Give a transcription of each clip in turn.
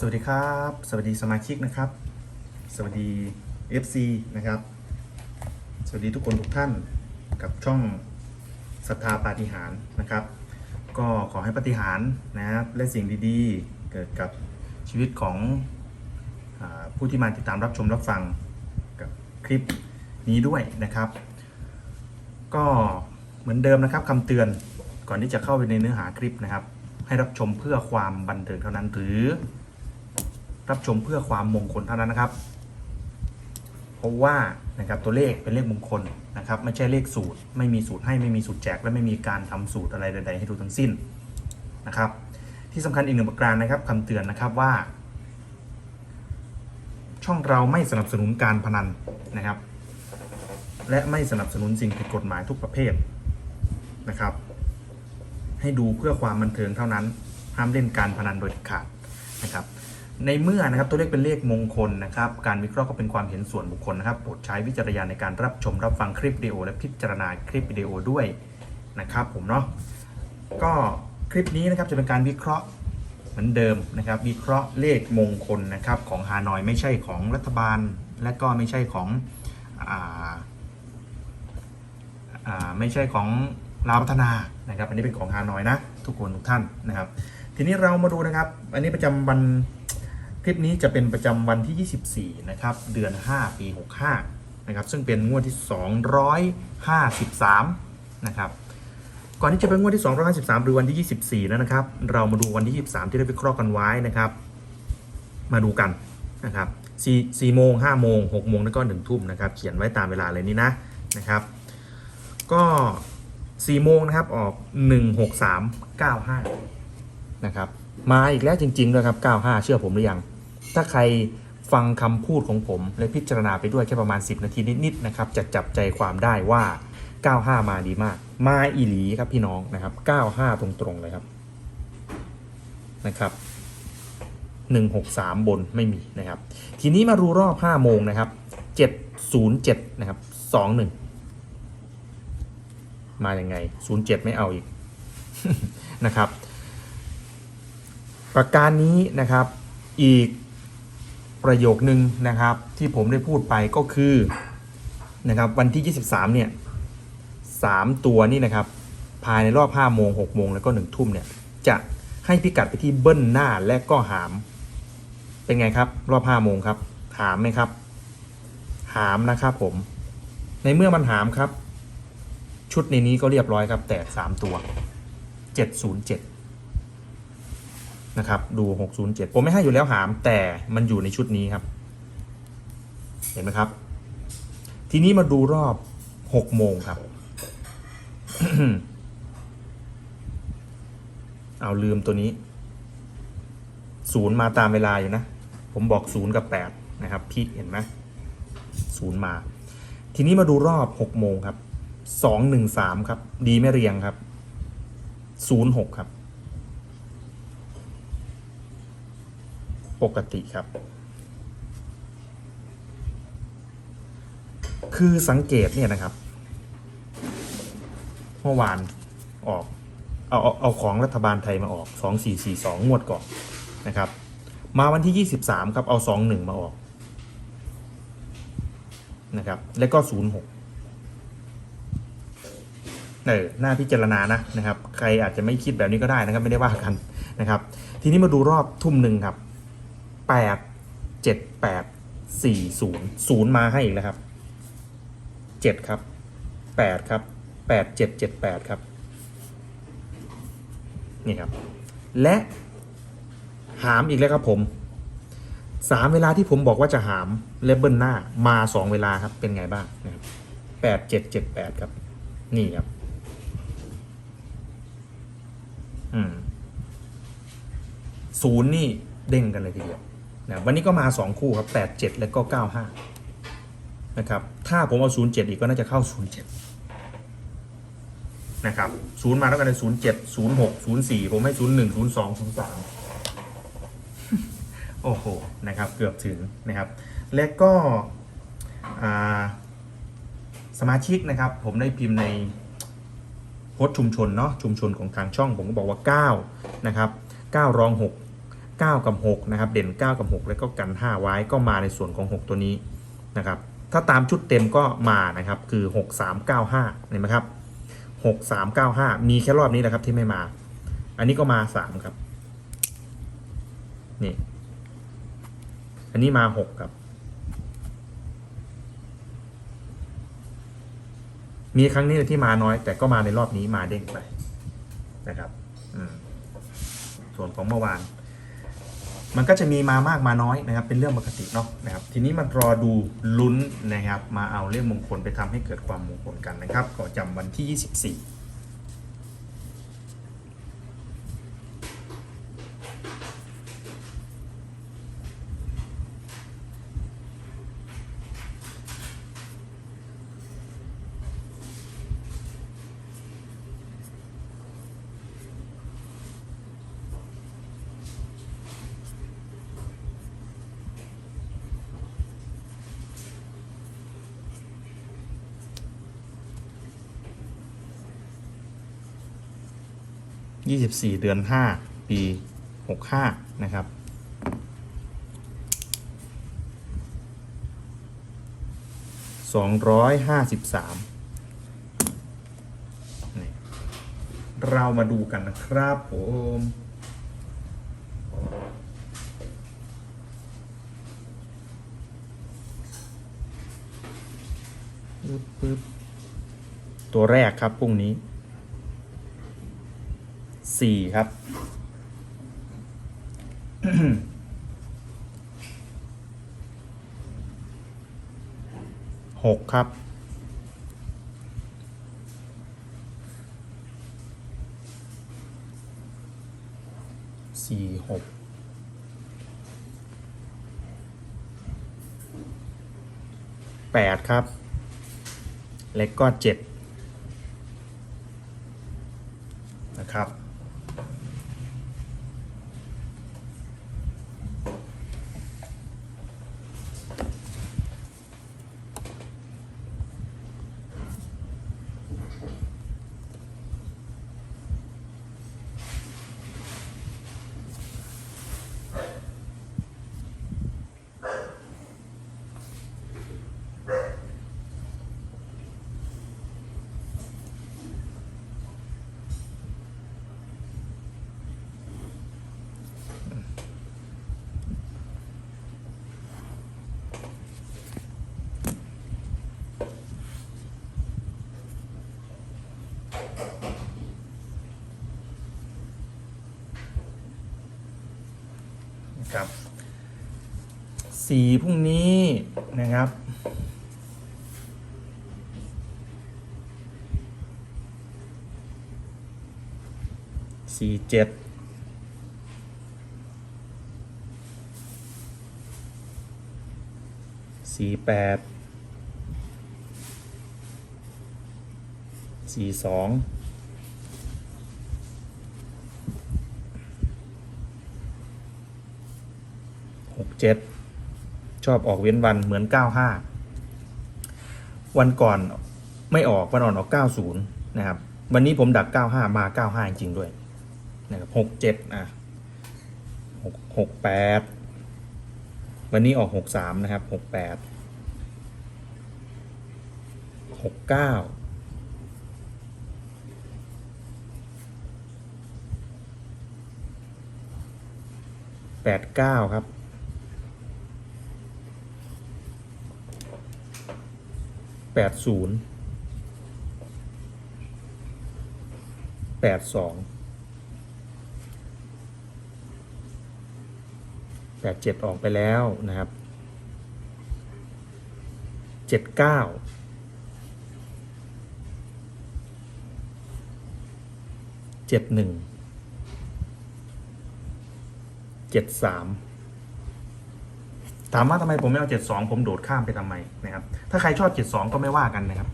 สวัสดีครับ สวัสดีสมาชิกนะครับ สวัสดี FC นะครับ สวัสดีทุกคนทุกท่านกับช่องศรัทธาปาฏิหารนะครับ ก็ขอให้ปาฏิหารนะครับและสิ่งดีๆ เกิดกับชีวิตของอผู้ที่มาติดตามรับชมรับฟังกับคลิปนี้ด้วยนะครับ ก็เหมือนเดิมนะครับคำเตือนก่อนที่จะเข้าไปในเนื้อหาคลิปนะครับ ให้รับชมเพื่อความบันเทิงเท่านั้นหรือ รับชมเพื่อความมงคลเท่านั้นนะครับ เพราะว่านะครับตัวเลขเป็นเลขมงคลนะครับไม่ใช่เลขสูตร ไม่มีสูตรให้ไม่มีสูตรแจก และไม่มีการทำสูตรอะไรใด ๆ ให้ดูทั้งสิ้นนะครับ ที่สำคัญอีกหนึ่งประการนะครับคำเตือนนะครับว่า ช่องเราไม่สนับสนุนการพนันนะครับ และไม่สนับสนุนสิ่งผิดกฎหมายทุกประเภทนะครับ ให้ดูเพื่อความบันเทิงเท่านั้นห้ามเล่นการพนันโดยเด็ดขาดนะครับ ในเมื่อนะครับตัวเลขเป็นเลขมงคลนะครับ การวิเคราะห์ก็เป็นความเห็นส่วนบุคคลนะครับโปรดใช้วิจารณญาณในการรับชมรับฟังคลิปวิดีโอ และพิจารณาคลิปวิดีโอด้วยนะครับ ผมเนาะก็คลิปนี้นะครับจะเป็นการวิเคราะห์เหมือนเดิมนะครับ วิเคราะห์เลขมงคลนะครับของฮานอยไม่ใช่ของรัฐบาล และก็ไม่ใช่ของอ่าอ่าไม่ใช่ของลาวพัฒนานะครับ อันนี้เป็นของฮานอยนะ ทุกคนทุกท่านนะครับ ทีนี้เรามาดูนะครับ อันนี้ประจำวัน คลิปนี้จะเป็นประจำวันที่ 24 นะครับ เดือน 5 ปี 65 นะครับ ซึ่งเป็นงวดที่ 253 นะครับก่อนที่จะเป็นงวดที่ 253 หรือวันที่ 24 แล้วนะครับ เรามาดูวันที่ 23 ที่ได้วิเคราะห์กันไว้นะครับ มาดูกันนะครับ4 4โมง5โมง6โมงแล้วก็1ทุ่มนะครับ เขียนไว้ตามเวลาเลยนี่นะนะครับ ก็4โมงนะครับออก 16395 นะครับ มาอีกแล้วจริงๆด้วยครับ 95 เชื่อผมหรือยัง ถ้าใครฟังคำพูดของผม และพิจารณาไปด้วยแค่ประมาณ 10 นาทีนิดๆนะครับ จะจับใจความได้ว่า 95 มาดีมาก มาอีหลีครับพี่น้องนะครับ 95 ตรงๆเลยครับนะครับ 163 บนไม่มีนะครับ ทีนี้มาดูรอบ 5 โมงนะครับ 707 นะครับ 21 มาอย่างไง 07 ไม่เอาอีกนะครับ ประการนี้นะครับอีกประโยคนึงนะครับที่ผมได้พูดไปก็คือนะครับวันที่ 23เนี่ย3ตัวนี่นะครับภายในรอบ5โมง6โมงแล้วก็1ทุ่มเนี่ยจะให้พิกัดไปที่เบิ้ลหน้าและก็หาม เป็นไงครับ รอบ5โมงครับ หามไหมครับ หามนะครับผม ในเมื่อมันหามครับ ชุดในนี้ก็เรียบร้อยครับ แตก3ตัว 707 นะครับดู 607 ผมไม่ให้อยู่แล้วหาม แต่มันอยู่ในชุดนี้ครับ เห็นไหมครับ ทีนี้มาดูรอบ 6 โมงครับ เอาลืมตัวนี้ศูนย์มาตามเวลาอยู่นะ ผมบอกศูนย์กับแปดนะครับ พี่เห็นไหมศูนย์มา ทีนี้มาดูรอบหกโมงครับสองหนึ่งสามครับ ดีไม่เรียงครับศูนย์หกครับ ปกติครับ คือสังเกตเนี่ยนะครับเมื่อวานออกเอาเอาเอาของรัฐบาลไทยมาออก 2442 งวดก่อนนะครับ มาวันที่ 23 ครับ เอา 21 มาออกนะครับ แล้วก็ 06เออหน้าพิจารณานะนะครับ ใครอาจจะไม่คิดแบบนี้ก็ได้นะครับ ไม่ได้ว่ากันนะครับ ทีนี้มาดูรอบทุ่มหนึ่งครับ 8 7 8 4 0 0มาให้อีกแล้วครับ7ครับ8ครับ8 7 7 8ครับนี่ครับ และหามอีกแล้วครับผมสามเวลาที่ผมบอกว่าจะหามเลเบิลหน้ามาสองเวลาครับเป็นไงบ้างนะครับแปดเจ็ดเจ็ดแปดครับ นี่ครับ อืมศูนย์นี่เด้งกันเลยทีเดียว นะวันนี้ก็มาสองคู่ครับแปดเจ็ดแล้วก็เก้าห้านะครับ ถ้าผมเอาศูนย์เจ็ดอีกก็น่าจะเข้าศูนย์เจ็ดนะครับศูนย์มาแล้วกันในศูนย์เจ็ดศูนย์หกศูนย์สี่ผมให้ศูนย์หนึ่งศูนย์สองศูนย์สามโอ้โห นะครับ เกือบถึงนะครับ และก็สมาชิกนะครับ ผมได้พิมพ์ในโพสชุมชนเนาะชุมชนของทางช่องผมก็บอกว่า 9 นะครับ 9 รอง 6 9 กับ6นะครับเด่น 9 กับ 6 แล้วก็กัน 5 ไว้ก็มาในส่วนของ 6 ตัวนี้นะครับถ้าตามชุดเต็มก็มานะครับคือ 6 3 9 5เห็นไหมครับ6 3 9 5 มีแค่รอบนี้แหละครับที่ไม่มา อันนี้ก็มา 3 ครับนี่อันนี้มา 6 ครับ มีครั้งนี้ที่มาน้อย แต่ก็มาในรอบนี้มาเด้งไปนะครับส่วนของเมื่อวาน มันก็จะมีมามากมาน้อยนะครับ เป็นเรื่องปกติเนาะนะครับ ทีนี้มันรอดูลุ้นนะครับ มาเอาเลขมงคลไปทำให้เกิดความมงคลกันนะครับ ก็จำวันที่ 24 24 เดือน 5 ปี 65 นะครับ253นี่เรามาดูกันนะครับผมปึ๊บตัวแรกครับพรุ่งนี้ สี่ครับ หกครับ สี่หกแปดครับและก็เจ็ด ครับ สีพรุ่งนี้นะครับ สี่เจ็ดสี่แปดสี่สอง หกเจ็ดชอบออกเว้นวันเหมือนเก้าห้าวันก่อนไม่ออกวันอ่อนออกเก้าศูนย์นะครับ วันนี้ผมดักเก้าห้ามาเก้าห้าจริงด้วยนะครับหกเจ็ดอะหกหกแปดวันนี้ออกหกสามนะครับหกแปดหกเก้าแปดเก้าครับ แปดศูนย์แปดสองแปดเจ็ดออกไปแล้วนะครับเจ็ดเก้าเจ็ดหนึ่งเจ็ดสาม ถามว่าทำไมผมไม่เอา 72 ผมโดดข้ามไปทำไมนะครับ ถ้าใครชอบ 72 ก็ไม่ว่ากันนะครับ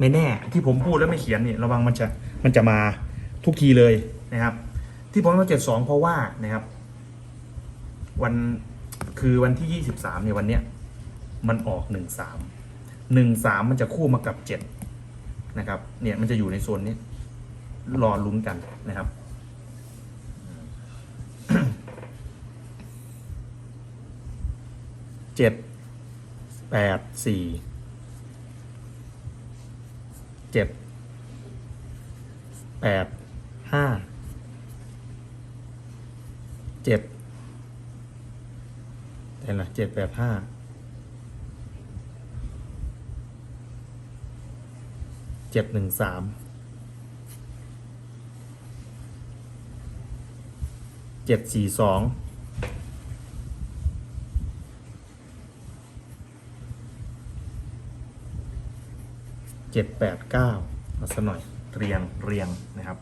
ไม่แน่ที่ผมพูดแล้วไม่เขียนเนี่ยระวังมันจะมันจะมาทุกทีเลยนะครับ ที่ผมเอา 72 เพราะว่านะครับ วันคือวันที่ 23เนี่ยวันเนี้ยมันออก 13 13 มันจะคู่มากับ 7 นะครับ เนี่ยมันจะอยู่ในโซนนี้รอลุ้นกันนะครับ เจ็ดแปดสี่เจ็ดแปดห้าเจ็ดเห็นไหมเจ็ดแปดห้าเจ็ดหนึ่งสามเจ็ดสี่สอง จ็ดแปดเก้าเอาซะหน่อยเรียงเรียงนะครับ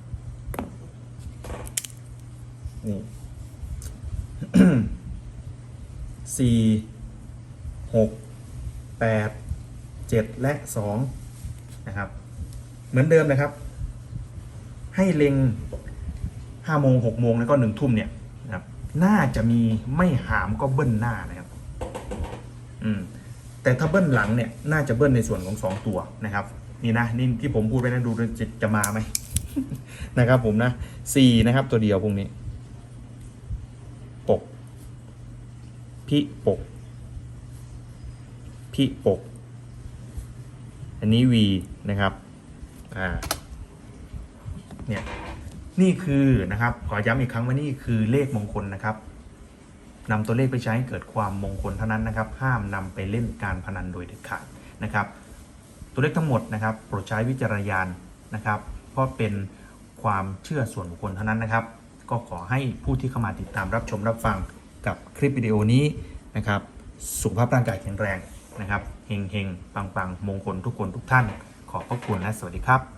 นี่สี่หกแปดเจ็ดและสองนะครับ เหมือนเดิมนะครับ ให้เล็งห้าโมงหกโมงแล้วก็หนึ่งทุ่มเนี่ยนะครับ น่าจะมีไม่หามก็เบิ้ลหน้านะครับ อืมแต่ถ้าเบิ้ลหลังเนี่ย น่าจะเบิ้ลในส่วนของสองตัวนะครับ นี่นะนี่ที่ผมพูดไปนะดูจะจะมาไหม นะครับผมนะสี่นะครับ ตัวเดียวพวกนี้ ปก พิปก พิปก อันนี้ V นะครับ อ่า เนี่ย นี่คือนะครับ ขอย้ำอีกครั้งว่านี่คือเลขมงคลนะครับนำตัวเลขไปใช้ให้เกิดความมงคลเท่านั้นนะครับ ห้ามนำไปเล่นการพนันโดยเด็ดขาดนะครับ ตัวเลขทั้งหมดนะครับ โปรดใช้วิจารณญาณนะครับ เพราะเป็นความเชื่อส่วนบุคคลเท่านั้นนะครับ ก็ขอให้ผู้ที่เข้ามาติดตามรับชมรับฟังกับคลิปวิดีโอนี้นะครับ สุขภาพร่างกายแข็งแรงนะครับเฮงเฮงปังปังมงคลทุกคนทุกท่าน ขอบพระคุณและสวัสดีครับ